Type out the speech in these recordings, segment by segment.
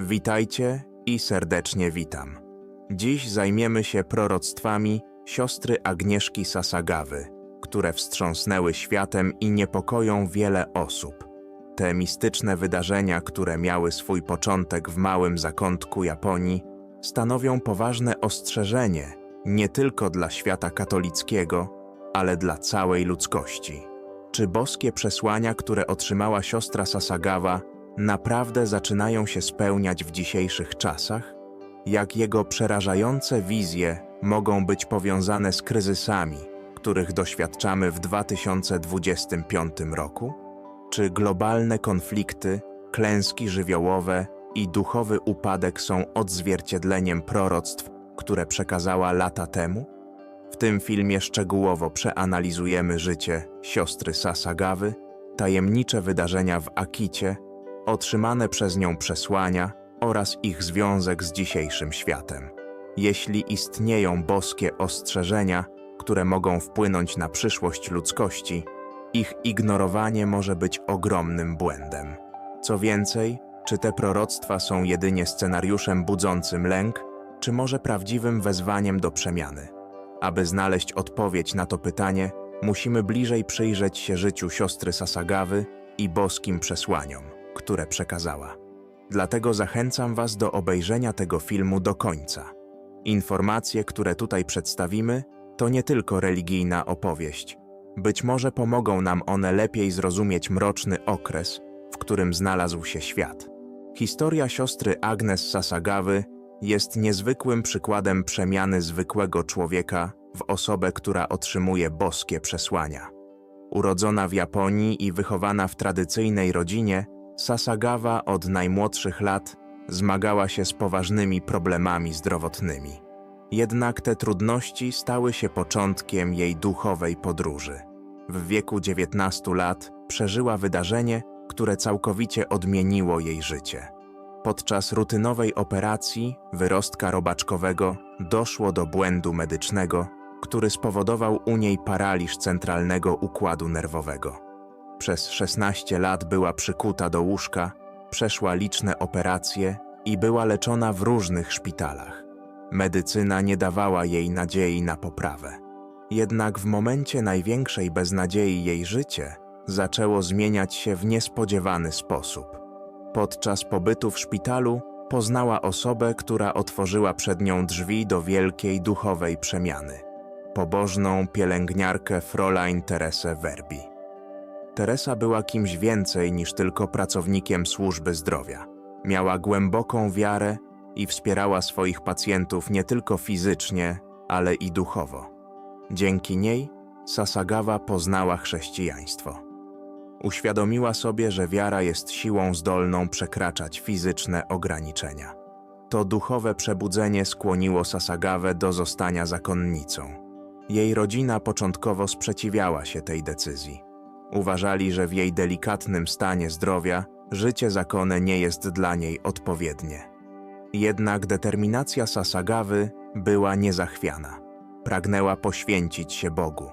Witajcie i serdecznie witam. Dziś zajmiemy się proroctwami siostry Agnieszki Sasagawy, które wstrząsnęły światem i niepokoją wiele osób. Te mistyczne wydarzenia, które miały swój początek w małym zakątku Japonii, stanowią poważne ostrzeżenie nie tylko dla świata katolickiego, ale dla całej ludzkości. Czy boskie przesłania, które otrzymała siostra Sasagawa, naprawdę zaczynają się spełniać w dzisiejszych czasach? Jak jego przerażające wizje mogą być powiązane z kryzysami, których doświadczamy w 2025 roku? Czy globalne konflikty, klęski żywiołowe i duchowy upadek są odzwierciedleniem proroctw, które przekazała lata temu? W tym filmie szczegółowo przeanalizujemy życie siostry Sasagawy, tajemnicze wydarzenia w Akicie, otrzymane przez nią przesłania oraz ich związek z dzisiejszym światem. Jeśli istnieją boskie ostrzeżenia, które mogą wpłynąć na przyszłość ludzkości, ich ignorowanie może być ogromnym błędem. Co więcej, czy te proroctwa są jedynie scenariuszem budzącym lęk, czy może prawdziwym wezwaniem do przemiany? Aby znaleźć odpowiedź na to pytanie, musimy bliżej przyjrzeć się życiu siostry Sasagawy i boskim przesłaniom, które przekazała. Dlatego zachęcam Was do obejrzenia tego filmu do końca. Informacje, które tutaj przedstawimy, to nie tylko religijna opowieść. Być może pomogą nam one lepiej zrozumieć mroczny okres, w którym znalazł się świat. Historia siostry Agnes Sasagawy jest niezwykłym przykładem przemiany zwykłego człowieka w osobę, która otrzymuje boskie przesłania. Urodzona w Japonii i wychowana w tradycyjnej rodzinie, Sasagawa od najmłodszych lat zmagała się z poważnymi problemami zdrowotnymi. Jednak te trudności stały się początkiem jej duchowej podróży. W wieku 19 lat przeżyła wydarzenie, które całkowicie odmieniło jej życie. Podczas rutynowej operacji wyrostka robaczkowego doszło do błędu medycznego, który spowodował u niej paraliż centralnego układu nerwowego. Przez 16 lat była przykuta do łóżka, przeszła liczne operacje i była leczona w różnych szpitalach. Medycyna nie dawała jej nadziei na poprawę. Jednak w momencie największej beznadziei jej życie zaczęło zmieniać się w niespodziewany sposób. Podczas pobytu w szpitalu poznała osobę, która otworzyła przed nią drzwi do wielkiej duchowej przemiany. Pobożną pielęgniarkę Fräulein Teresę Werbi. Teresa była kimś więcej niż tylko pracownikiem służby zdrowia. Miała głęboką wiarę i wspierała swoich pacjentów nie tylko fizycznie, ale i duchowo. Dzięki niej Sasagawa poznała chrześcijaństwo. Uświadomiła sobie, że wiara jest siłą zdolną przekraczać fizyczne ograniczenia. To duchowe przebudzenie skłoniło Sasagawę do zostania zakonnicą. Jej rodzina początkowo sprzeciwiała się tej decyzji. Uważali, że w jej delikatnym stanie zdrowia życie zakone nie jest dla niej odpowiednie. Jednak determinacja Sasagawy była niezachwiana. Pragnęła poświęcić się Bogu.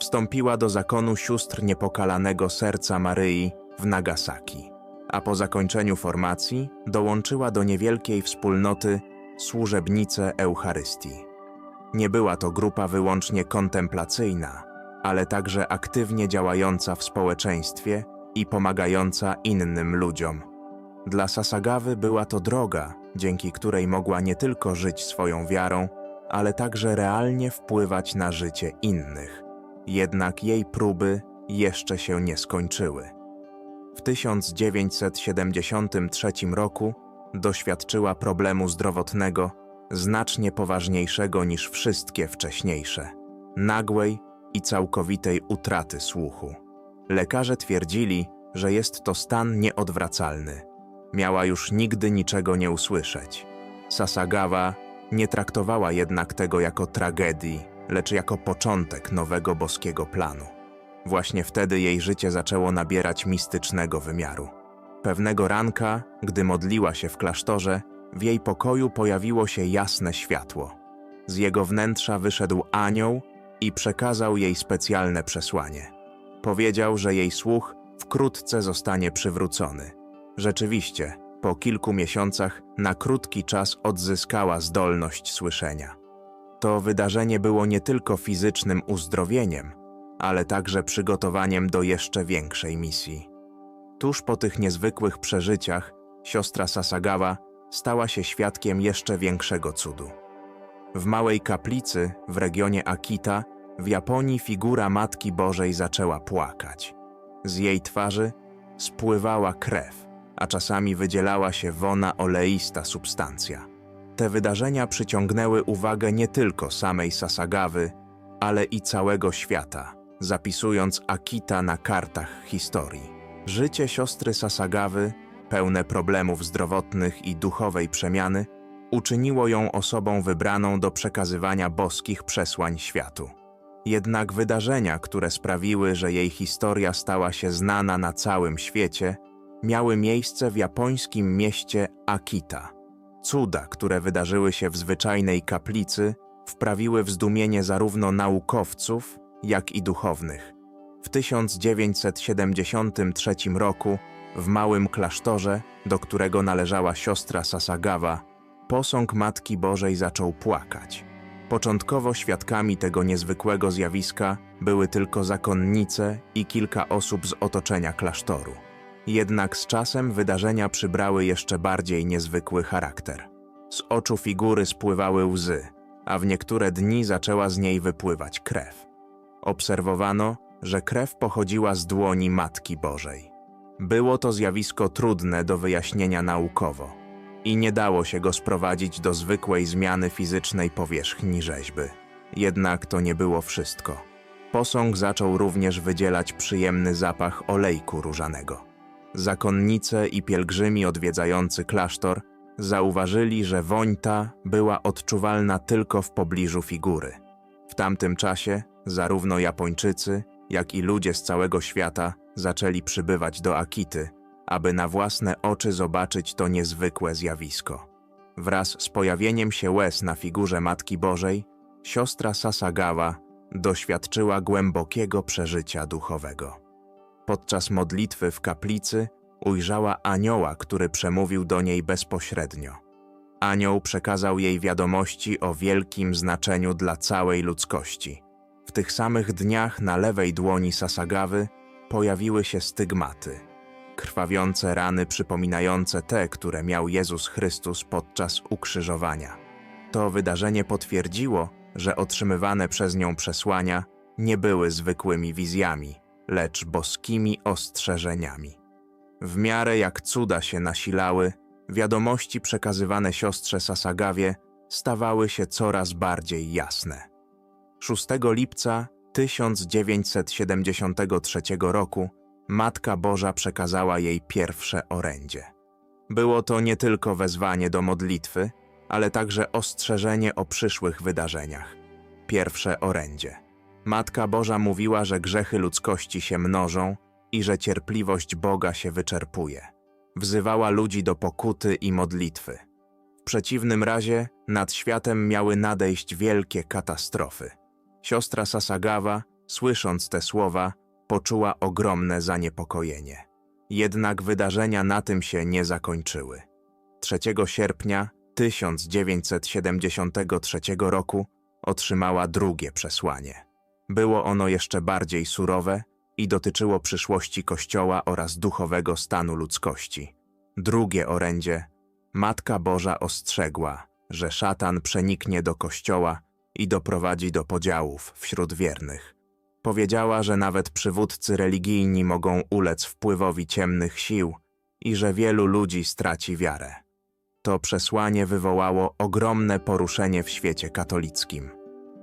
Wstąpiła do zakonu sióstr niepokalanego serca Maryi w Nagasaki, a po zakończeniu formacji dołączyła do niewielkiej wspólnoty służebnice Eucharystii. Nie była to grupa wyłącznie kontemplacyjna, ale także aktywnie działająca w społeczeństwie i pomagająca innym ludziom. Dla Sasagawy była to droga, dzięki której mogła nie tylko żyć swoją wiarą, ale także realnie wpływać na życie innych. Jednak jej próby jeszcze się nie skończyły. W 1973 roku doświadczyła problemu zdrowotnego znacznie poważniejszego niż wszystkie wcześniejsze nagłej i całkowitej utraty słuchu. Lekarze twierdzili, że jest to stan nieodwracalny. Miała już nigdy niczego nie usłyszeć. Sasagawa nie traktowała jednak tego jako tragedii, lecz jako początek nowego boskiego planu. Właśnie wtedy jej życie zaczęło nabierać mistycznego wymiaru. Pewnego ranka, gdy modliła się w klasztorze, w jej pokoju pojawiło się jasne światło. Z jego wnętrza wyszedł anioł i przekazał jej specjalne przesłanie. Powiedział, że jej słuch wkrótce zostanie przywrócony. Rzeczywiście, po kilku miesiącach na krótki czas odzyskała zdolność słyszenia. To wydarzenie było nie tylko fizycznym uzdrowieniem, ale także przygotowaniem do jeszcze większej misji. Tuż po tych niezwykłych przeżyciach siostra Sasagawa stała się świadkiem jeszcze większego cudu. W małej kaplicy w regionie Akita w Japonii figura Matki Bożej zaczęła płakać. Z jej twarzy spływała krew, a czasami wydzielała się wona oleista substancja. Te wydarzenia przyciągnęły uwagę nie tylko samej Sasagawy, ale i całego świata, zapisując Akita na kartach historii. Życie siostry Sasagawy, pełne problemów zdrowotnych i duchowej przemiany, uczyniło ją osobą wybraną do przekazywania boskich przesłań światu. Jednak wydarzenia, które sprawiły, że jej historia stała się znana na całym świecie, miały miejsce w japońskim mieście Akita. Cuda, które wydarzyły się w zwyczajnej kaplicy, wprawiły w zdumienie zarówno naukowców, jak i duchownych. W 1973 roku w małym klasztorze, do którego należała siostra Sasagawa, posąg Matki Bożej zaczął płakać. Początkowo świadkami tego niezwykłego zjawiska były tylko zakonnice i kilka osób z otoczenia klasztoru. Jednak z czasem wydarzenia przybrały jeszcze bardziej niezwykły charakter. Z oczu figury spływały łzy, a w niektóre dni zaczęła z niej wypływać krew. Obserwowano, że krew pochodziła z dłoni Matki Bożej. Było to zjawisko trudne do wyjaśnienia naukowo i nie dało się go sprowadzić do zwykłej zmiany fizycznej powierzchni rzeźby. Jednak to nie było wszystko. Posąg zaczął również wydzielać przyjemny zapach olejku różanego. Zakonnice i pielgrzymi odwiedzający klasztor zauważyli, że woń ta była odczuwalna tylko w pobliżu figury. W tamtym czasie zarówno Japończycy, jak i ludzie z całego świata zaczęli przybywać do Akity, aby na własne oczy zobaczyć to niezwykłe zjawisko. Wraz z pojawieniem się łez na figurze Matki Bożej, siostra Sasagawa doświadczyła głębokiego przeżycia duchowego. Podczas modlitwy w kaplicy ujrzała anioła, który przemówił do niej bezpośrednio. Anioł przekazał jej wiadomości o wielkim znaczeniu dla całej ludzkości. W tych samych dniach na lewej dłoni Sasagawy pojawiły się stygmaty, krwawiące rany przypominające te, które miał Jezus Chrystus podczas ukrzyżowania. To wydarzenie potwierdziło, że otrzymywane przez nią przesłania nie były zwykłymi wizjami, lecz boskimi ostrzeżeniami. W miarę jak cuda się nasilały, wiadomości przekazywane siostrze Sasagawie stawały się coraz bardziej jasne. 6 lipca 1973 roku Matka Boża przekazała jej pierwsze orędzie. Było to nie tylko wezwanie do modlitwy, ale także ostrzeżenie o przyszłych wydarzeniach. Pierwsze orędzie. Matka Boża mówiła, że grzechy ludzkości się mnożą i że cierpliwość Boga się wyczerpuje. Wzywała ludzi do pokuty i modlitwy. W przeciwnym razie nad światem miały nadejść wielkie katastrofy. Siostra Sasagawa, słysząc te słowa, poczuła ogromne zaniepokojenie. Jednak wydarzenia na tym się nie zakończyły. 3 sierpnia 1973 roku otrzymała drugie przesłanie. Było ono jeszcze bardziej surowe i dotyczyło przyszłości Kościoła oraz duchowego stanu ludzkości. Drugie orędzie Matka Boża ostrzegła, że szatan przeniknie do Kościoła i doprowadzi do podziałów wśród wiernych. Powiedziała, że nawet przywódcy religijni mogą ulec wpływowi ciemnych sił i że wielu ludzi straci wiarę. To przesłanie wywołało ogromne poruszenie w świecie katolickim.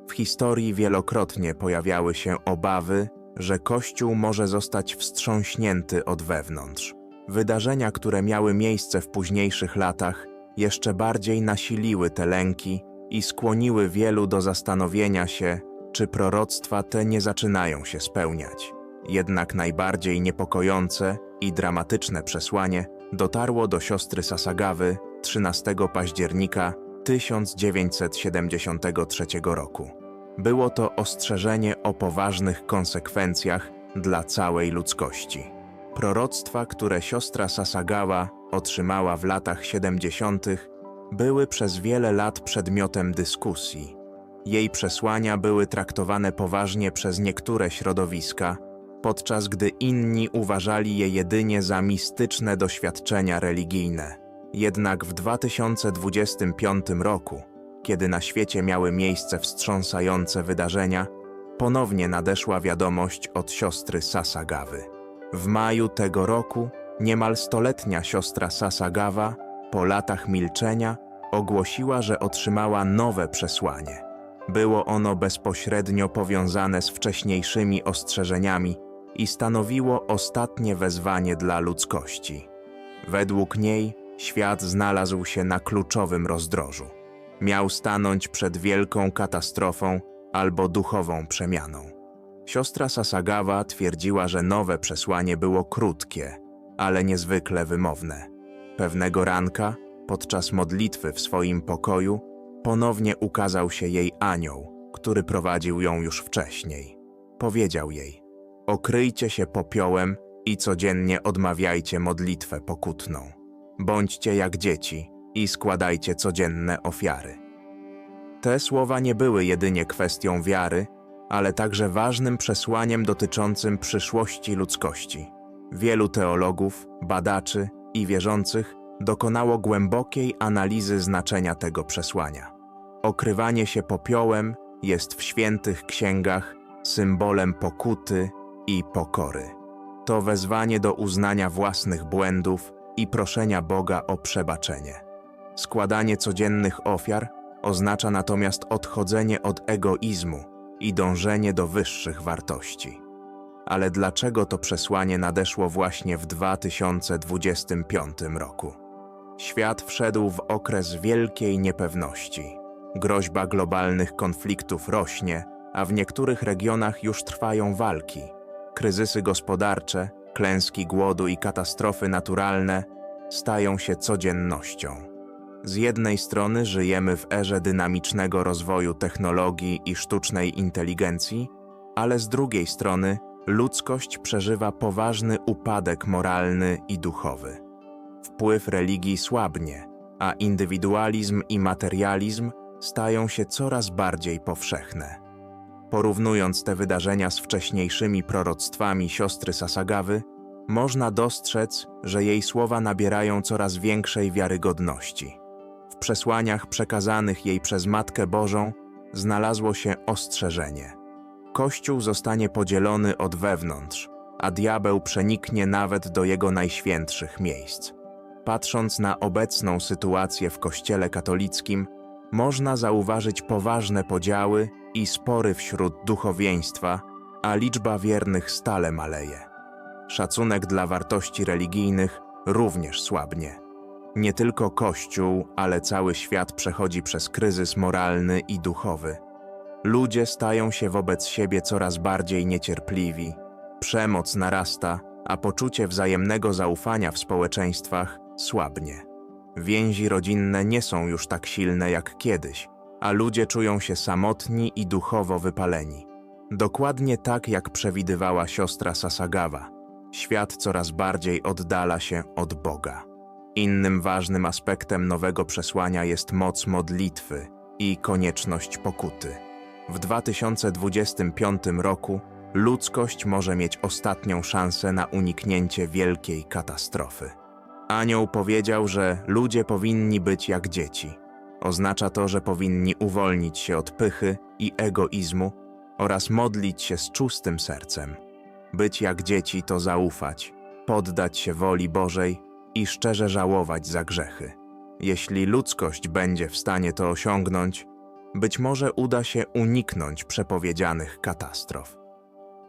W historii wielokrotnie pojawiały się obawy, że Kościół może zostać wstrząśnięty od wewnątrz. Wydarzenia, które miały miejsce w późniejszych latach, jeszcze bardziej nasiliły te lęki i skłoniły wielu do zastanowienia się, czy proroctwa te nie zaczynają się spełniać. Jednak najbardziej niepokojące i dramatyczne przesłanie dotarło do siostry Sasagawy 13 października 1973 roku. Było to ostrzeżenie o poważnych konsekwencjach dla całej ludzkości. Proroctwa, które siostra Sasagawa otrzymała w latach 70., były przez wiele lat przedmiotem dyskusji. Jej przesłania były traktowane poważnie przez niektóre środowiska, podczas gdy inni uważali je jedynie za mistyczne doświadczenia religijne. Jednak w 2025 roku, kiedy na świecie miały miejsce wstrząsające wydarzenia, ponownie nadeszła wiadomość od siostry Sasagawy. W maju tego roku niemal stoletnia siostra Sasagawa, po latach milczenia, ogłosiła, że otrzymała nowe przesłanie. Było ono bezpośrednio powiązane z wcześniejszymi ostrzeżeniami i stanowiło ostatnie wezwanie dla ludzkości. Według niej świat znalazł się na kluczowym rozdrożu. Miał stanąć przed wielką katastrofą albo duchową przemianą. Siostra Sasagawa twierdziła, że nowe przesłanie było krótkie, ale niezwykle wymowne. Pewnego ranka, podczas modlitwy w swoim pokoju, ponownie ukazał się jej anioł, który prowadził ją już wcześniej. Powiedział jej: Okryjcie się popiołem i codziennie odmawiajcie modlitwę pokutną. Bądźcie jak dzieci i składajcie codzienne ofiary. Te słowa nie były jedynie kwestią wiary, ale także ważnym przesłaniem dotyczącym przyszłości ludzkości. Wielu teologów, badaczy i wierzących dokonało głębokiej analizy znaczenia tego przesłania. Okrywanie się popiołem jest w świętych księgach symbolem pokuty i pokory. To wezwanie do uznania własnych błędów i proszenia Boga o przebaczenie. Składanie codziennych ofiar oznacza natomiast odchodzenie od egoizmu i dążenie do wyższych wartości. Ale dlaczego to przesłanie nadeszło właśnie w 2025 roku? Świat wszedł w okres wielkiej niepewności. Groźba globalnych konfliktów rośnie, a w niektórych regionach już trwają walki. Kryzysy gospodarcze, klęski głodu i katastrofy naturalne stają się codziennością. Z jednej strony żyjemy w erze dynamicznego rozwoju technologii i sztucznej inteligencji, ale z drugiej strony ludzkość przeżywa poważny upadek moralny i duchowy. Wpływ religii słabnie, a indywidualizm i materializm stają się coraz bardziej powszechne. Porównując te wydarzenia z wcześniejszymi proroctwami siostry Sasagawy, można dostrzec, że jej słowa nabierają coraz większej wiarygodności. W przesłaniach przekazanych jej przez Matkę Bożą znalazło się ostrzeżenie. Kościół zostanie podzielony od wewnątrz, a diabeł przeniknie nawet do jego najświętszych miejsc. Patrząc na obecną sytuację w Kościele katolickim, można zauważyć poważne podziały i spory wśród duchowieństwa, a liczba wiernych stale maleje. Szacunek dla wartości religijnych również słabnie. Nie tylko Kościół, ale cały świat przechodzi przez kryzys moralny i duchowy. Ludzie stają się wobec siebie coraz bardziej niecierpliwi, przemoc narasta, a poczucie wzajemnego zaufania w społeczeństwach słabnie. Więzi rodzinne nie są już tak silne jak kiedyś, a ludzie czują się samotni i duchowo wypaleni. Dokładnie tak jak przewidywała siostra Sasagawa, świat coraz bardziej oddala się od Boga. Innym ważnym aspektem nowego przesłania jest moc modlitwy i konieczność pokuty. W 2025 roku ludzkość może mieć ostatnią szansę na uniknięcie wielkiej katastrofy. Anioł powiedział, że ludzie powinni być jak dzieci. Oznacza to, że powinni uwolnić się od pychy i egoizmu oraz modlić się z czystym sercem. Być jak dzieci to zaufać, poddać się woli Bożej i szczerze żałować za grzechy. Jeśli ludzkość będzie w stanie to osiągnąć, być może uda się uniknąć przepowiedzianych katastrof.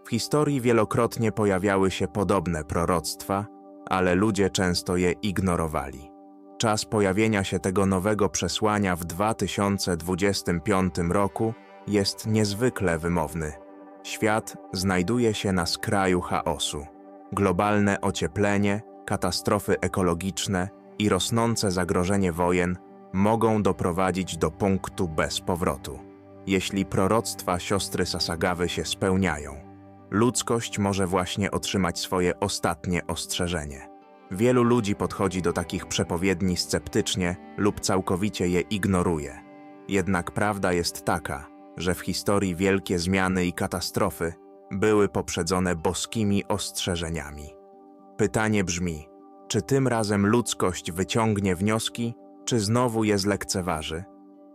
W historii wielokrotnie pojawiały się podobne proroctwa, ale ludzie często je ignorowali. Czas pojawienia się tego nowego przesłania w 2025 roku jest niezwykle wymowny. Świat znajduje się na skraju chaosu. Globalne ocieplenie, katastrofy ekologiczne i rosnące zagrożenie wojen mogą doprowadzić do punktu bez powrotu. Jeśli proroctwa siostry Sasagawy się spełniają, ludzkość może właśnie otrzymać swoje ostatnie ostrzeżenie. Wielu ludzi podchodzi do takich przepowiedni sceptycznie lub całkowicie je ignoruje. Jednak prawda jest taka, że w historii wielkie zmiany i katastrofy były poprzedzone boskimi ostrzeżeniami. Pytanie brzmi: czy tym razem ludzkość wyciągnie wnioski, czy znowu je zlekceważy?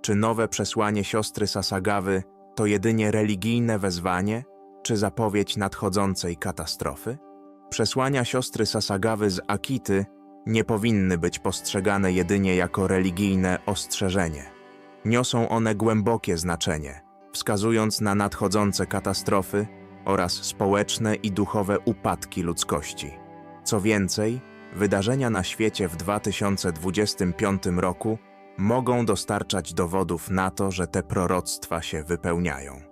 Czy nowe przesłanie siostry Sasagawy to jedynie religijne wezwanie, czy zapowiedź nadchodzącej katastrofy? Przesłania siostry Sasagawy z Akity nie powinny być postrzegane jedynie jako religijne ostrzeżenie. Niosą one głębokie znaczenie, wskazując na nadchodzące katastrofy oraz społeczne i duchowe upadki ludzkości. Co więcej, wydarzenia na świecie w 2025 roku mogą dostarczać dowodów na to, że te proroctwa się wypełniają.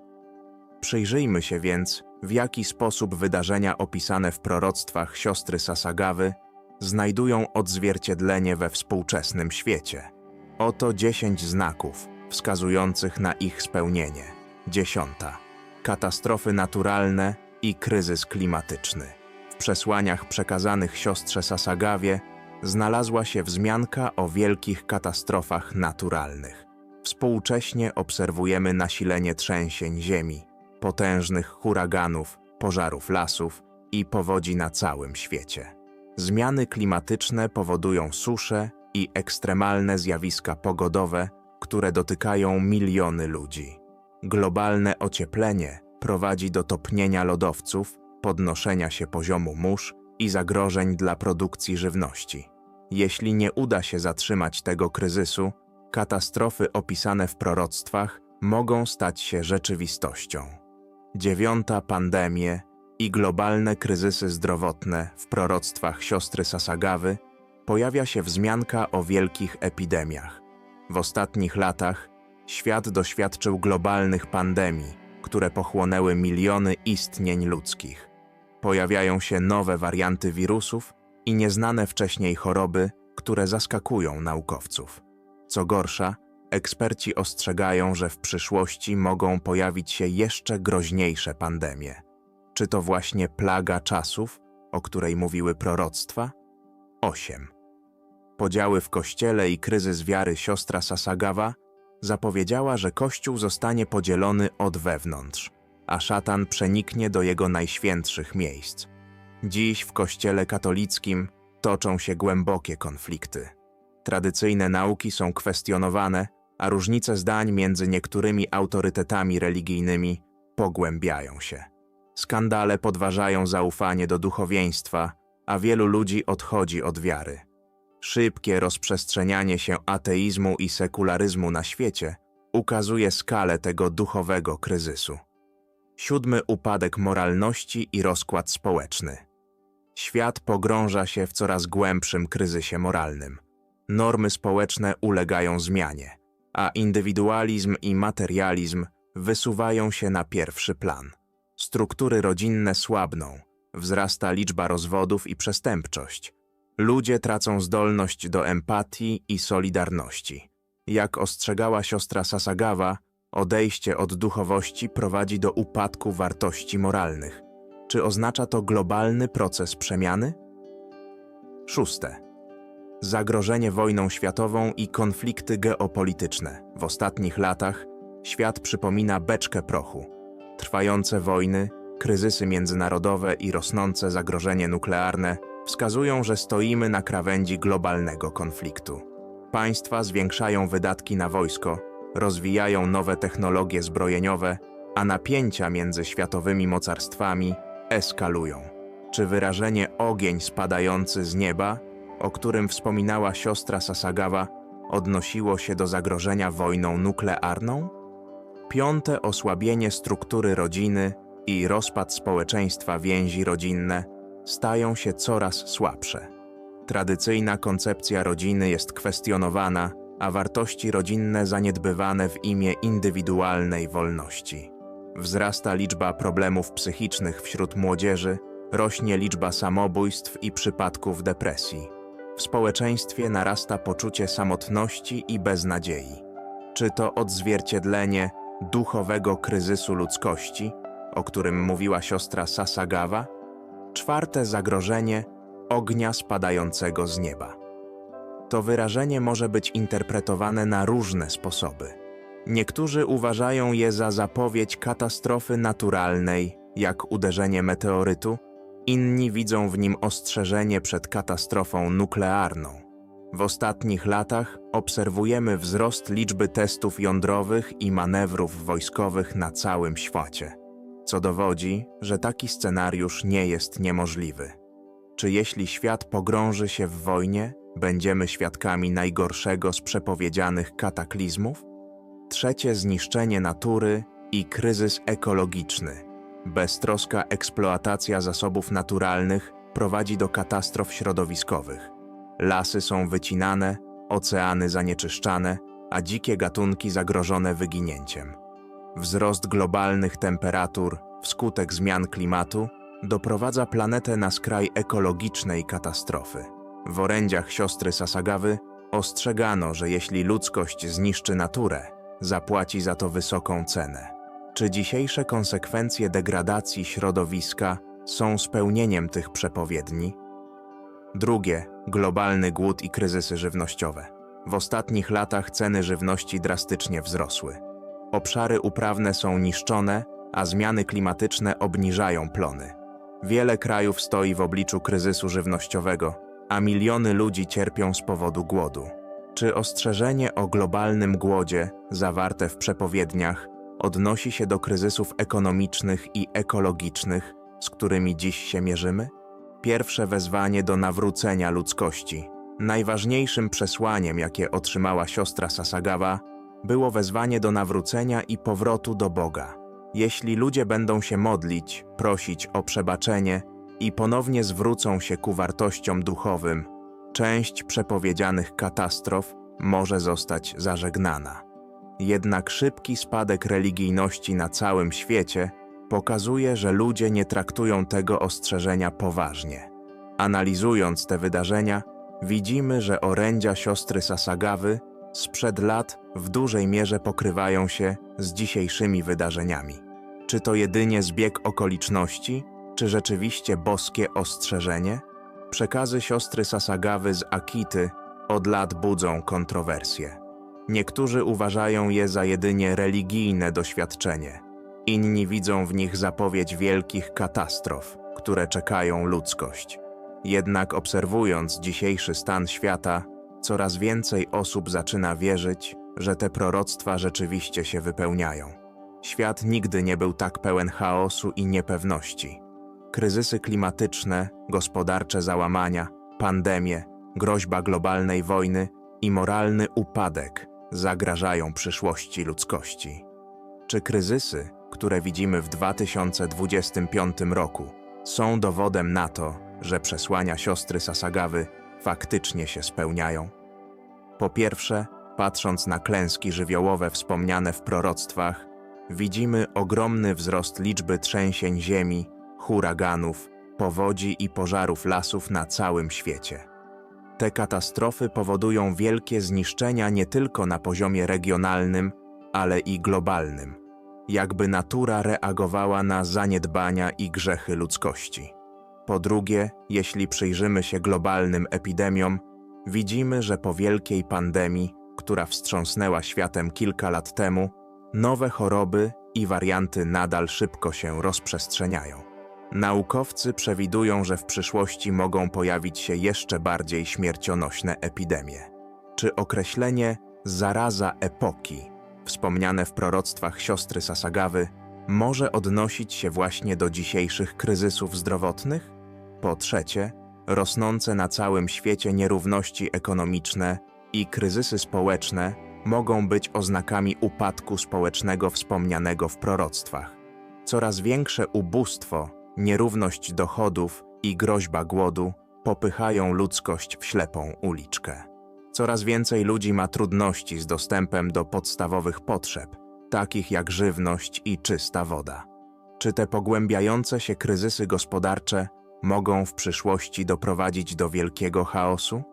Przyjrzyjmy się więc, w jaki sposób wydarzenia opisane w proroctwach siostry Sasagawy znajdują odzwierciedlenie we współczesnym świecie. Oto 10 znaków wskazujących na ich spełnienie. Dziesiąta. Katastrofy naturalne i kryzys klimatyczny. W przesłaniach przekazanych siostrze Sasagawie znalazła się wzmianka o wielkich katastrofach naturalnych. Współcześnie obserwujemy nasilenie trzęsień ziemi, potężnych huraganów, pożarów lasów i powodzi na całym świecie. Zmiany klimatyczne powodują susze i ekstremalne zjawiska pogodowe, które dotykają miliony ludzi. Globalne ocieplenie prowadzi do topnienia lodowców, podnoszenia się poziomu mórz i zagrożeń dla produkcji żywności. Jeśli nie uda się zatrzymać tego kryzysu, katastrofy opisane w proroctwach mogą stać się rzeczywistością. Dziewiąta pandemie i globalne kryzysy zdrowotne w proroctwach siostry Sasagawy pojawia się wzmianka o wielkich epidemiach. W ostatnich latach świat doświadczył globalnych pandemii, które pochłonęły miliony istnień ludzkich. Pojawiają się nowe warianty wirusów i nieznane wcześniej choroby, które zaskakują naukowców. Co gorsza, eksperci ostrzegają, że w przyszłości mogą pojawić się jeszcze groźniejsze pandemie. Czy to właśnie plaga czasów, o której mówiły proroctwa? 8. Podziały w kościele i kryzys wiary siostra Sasagawa zapowiedziała, że kościół zostanie podzielony od wewnątrz, a szatan przeniknie do jego najświętszych miejsc. Dziś w kościele katolickim toczą się głębokie konflikty. Tradycyjne nauki są kwestionowane, a różnice zdań między niektórymi autorytetami religijnymi pogłębiają się. Skandale podważają zaufanie do duchowieństwa, a wielu ludzi odchodzi od wiary. Szybkie rozprzestrzenianie się ateizmu i sekularyzmu na świecie ukazuje skalę tego duchowego kryzysu. Siódmy upadek moralności i rozkład społeczny. Świat pogrąża się w coraz głębszym kryzysie moralnym. Normy społeczne ulegają zmianie, a indywidualizm i materializm wysuwają się na pierwszy plan. Struktury rodzinne słabną, wzrasta liczba rozwodów i przestępczość. Ludzie tracą zdolność do empatii i solidarności. Jak ostrzegała siostra Sasagawa, odejście od duchowości prowadzi do upadku wartości moralnych. Czy oznacza to globalny proces przemiany? Szóste. Zagrożenie wojną światową i konflikty geopolityczne. W ostatnich latach świat przypomina beczkę prochu. Trwające wojny, kryzysy międzynarodowe i rosnące zagrożenie nuklearne wskazują, że stoimy na krawędzi globalnego konfliktu. Państwa zwiększają wydatki na wojsko, rozwijają nowe technologie zbrojeniowe, a napięcia między światowymi mocarstwami eskalują. Czy wyrażenie ogień spadający z nieba, o którym wspominała siostra Sasagawa, odnosiło się do zagrożenia wojną nuklearną? Piąte osłabienie struktury rodziny i rozpad społeczeństwa więzi rodzinne stają się coraz słabsze. Tradycyjna koncepcja rodziny jest kwestionowana, a wartości rodzinne zaniedbywane w imię indywidualnej wolności. Wzrasta liczba problemów psychicznych wśród młodzieży, rośnie liczba samobójstw i przypadków depresji. W społeczeństwie narasta poczucie samotności i beznadziei. Czy to odzwierciedlenie duchowego kryzysu ludzkości, o którym mówiła siostra Sasagawa? Czwarte zagrożenie ognia spadającego z nieba. To wyrażenie może być interpretowane na różne sposoby. Niektórzy uważają je za zapowiedź katastrofy naturalnej, jak uderzenie meteorytu, inni widzą w nim ostrzeżenie przed katastrofą nuklearną. W ostatnich latach obserwujemy wzrost liczby testów jądrowych i manewrów wojskowych na całym świecie, co dowodzi, że taki scenariusz nie jest niemożliwy. Czy jeśli świat pogrąży się w wojnie, będziemy świadkami najgorszego z przepowiedzianych kataklizmów? Trzecie zniszczenie natury i kryzys ekologiczny. Beztroska eksploatacja zasobów naturalnych prowadzi do katastrof środowiskowych. Lasy są wycinane, oceany zanieczyszczane, a dzikie gatunki zagrożone wyginięciem. Wzrost globalnych temperatur wskutek zmian klimatu doprowadza planetę na skraj ekologicznej katastrofy. W orędziach siostry Sasagawy ostrzegano, że jeśli ludzkość zniszczy naturę, zapłaci za to wysoką cenę. Czy dzisiejsze konsekwencje degradacji środowiska są spełnieniem tych przepowiedni? Drugie, globalny głód i kryzysy żywnościowe. W ostatnich latach ceny żywności drastycznie wzrosły. Obszary uprawne są niszczone, a zmiany klimatyczne obniżają plony. Wiele krajów stoi w obliczu kryzysu żywnościowego, a miliony ludzi cierpią z powodu głodu. Czy ostrzeżenie o globalnym głodzie, zawarte w przepowiedniach, odnosi się do kryzysów ekonomicznych i ekologicznych, z którymi dziś się mierzymy? Pierwsze wezwanie do nawrócenia ludzkości. Najważniejszym przesłaniem, jakie otrzymała siostra Sasagawa, było wezwanie do nawrócenia i powrotu do Boga. Jeśli ludzie będą się modlić, prosić o przebaczenie i ponownie zwrócą się ku wartościom duchowym, część przepowiedzianych katastrof może zostać zażegnana. Jednak szybki spadek religijności na całym świecie pokazuje, że ludzie nie traktują tego ostrzeżenia poważnie. Analizując te wydarzenia, widzimy, że orędzia siostry Sasagawy sprzed lat w dużej mierze pokrywają się z dzisiejszymi wydarzeniami. Czy to jedynie zbieg okoliczności, czy rzeczywiście boskie ostrzeżenie? Przekazy siostry Sasagawy z Akity od lat budzą kontrowersje. Niektórzy uważają je za jedynie religijne doświadczenie, inni widzą w nich zapowiedź wielkich katastrof, które czekają ludzkość. Jednak obserwując dzisiejszy stan świata, coraz więcej osób zaczyna wierzyć, że te proroctwa rzeczywiście się wypełniają. Świat nigdy nie był tak pełen chaosu i niepewności. Kryzysy klimatyczne, gospodarcze załamania, pandemie, groźba globalnej wojny i moralny upadek zagrażają przyszłości ludzkości. Czy kryzysy, które widzimy w 2025 roku, są dowodem na to, że przesłania siostry Sasagawy faktycznie się spełniają? Po pierwsze, patrząc na klęski żywiołowe wspomniane w proroctwach, widzimy ogromny wzrost liczby trzęsień ziemi, huraganów, powodzi i pożarów lasów na całym świecie. Te katastrofy powodują wielkie zniszczenia nie tylko na poziomie regionalnym, ale i globalnym, jakby natura reagowała na zaniedbania i grzechy ludzkości. Po drugie, jeśli przyjrzymy się globalnym epidemiom, widzimy, że po wielkiej pandemii, która wstrząsnęła światem kilka lat temu, nowe choroby i warianty nadal szybko się rozprzestrzeniają. Naukowcy przewidują, że w przyszłości mogą pojawić się jeszcze bardziej śmiercionośne epidemie. Czy określenie zaraza epoki, wspomniane w proroctwach siostry Sasagawy, może odnosić się właśnie do dzisiejszych kryzysów zdrowotnych? Po trzecie, rosnące na całym świecie nierówności ekonomiczne i kryzysy społeczne mogą być oznakami upadku społecznego wspomnianego w proroctwach. Coraz większe ubóstwo, nierówność dochodów i groźba głodu popychają ludzkość w ślepą uliczkę. Coraz więcej ludzi ma trudności z dostępem do podstawowych potrzeb, takich jak żywność i czysta woda. Czy te pogłębiające się kryzysy gospodarcze mogą w przyszłości doprowadzić do wielkiego chaosu?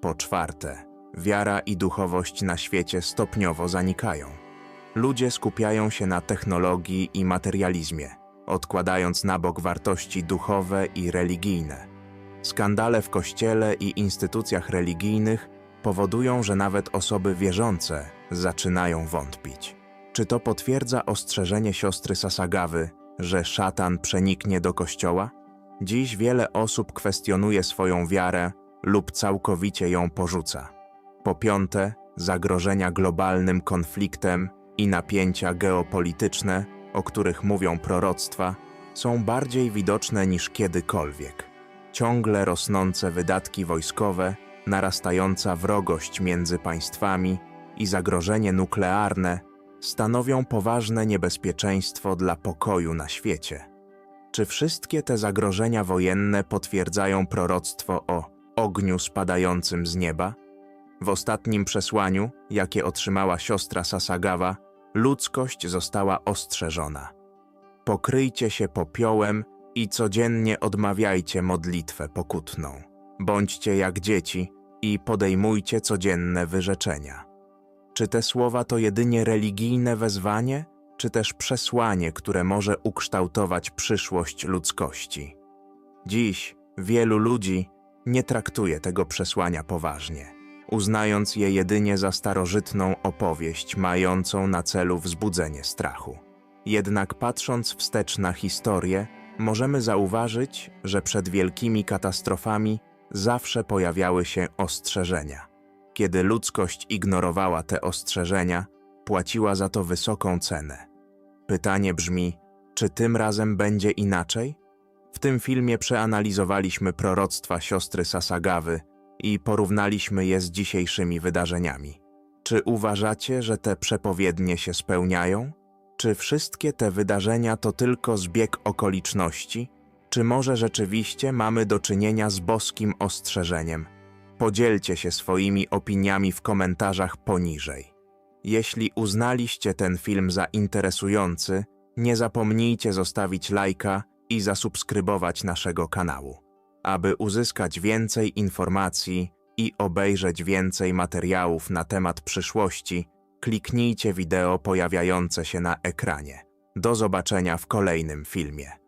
Po czwarte, wiara i duchowość na świecie stopniowo zanikają. Ludzie skupiają się na technologii i materializmie, odkładając na bok wartości duchowe i religijne. Skandale w kościele i instytucjach religijnych powodują, że nawet osoby wierzące zaczynają wątpić. Czy to potwierdza ostrzeżenie siostry Sasagawy, że szatan przeniknie do kościoła? Dziś wiele osób kwestionuje swoją wiarę lub całkowicie ją porzuca. Po piąte, zagrożenia globalnym konfliktem i napięcia geopolityczne, o których mówią proroctwa, są bardziej widoczne niż kiedykolwiek. Ciągle rosnące wydatki wojskowe, narastająca wrogość między państwami i zagrożenie nuklearne stanowią poważne niebezpieczeństwo dla pokoju na świecie. Czy wszystkie te zagrożenia wojenne potwierdzają proroctwo o ogniu spadającym z nieba? W ostatnim przesłaniu, jakie otrzymała siostra Sasagawa, ludzkość została ostrzeżona. Pokryjcie się popiołem i codziennie odmawiajcie modlitwę pokutną. Bądźcie jak dzieci i podejmujcie codzienne wyrzeczenia. Czy te słowa to jedynie religijne wezwanie, czy też przesłanie, które może ukształtować przyszłość ludzkości? Dziś wielu ludzi nie traktuje tego przesłania poważnie, uznając je jedynie za starożytną opowieść mającą na celu wzbudzenie strachu. Jednak patrząc wstecz na historię, możemy zauważyć, że przed wielkimi katastrofami zawsze pojawiały się ostrzeżenia. Kiedy ludzkość ignorowała te ostrzeżenia, płaciła za to wysoką cenę. Pytanie brzmi, czy tym razem będzie inaczej? W tym filmie przeanalizowaliśmy proroctwa siostry Sasagawy i porównaliśmy je z dzisiejszymi wydarzeniami. Czy uważacie, że te przepowiednie się spełniają? Czy wszystkie te wydarzenia to tylko zbieg okoliczności? Czy może rzeczywiście mamy do czynienia z boskim ostrzeżeniem? Podzielcie się swoimi opiniami w komentarzach poniżej. Jeśli uznaliście ten film za interesujący, nie zapomnijcie zostawić lajka i zasubskrybować naszego kanału. Aby uzyskać więcej informacji i obejrzeć więcej materiałów na temat przyszłości, kliknijcie wideo pojawiające się na ekranie. Do zobaczenia w kolejnym filmie.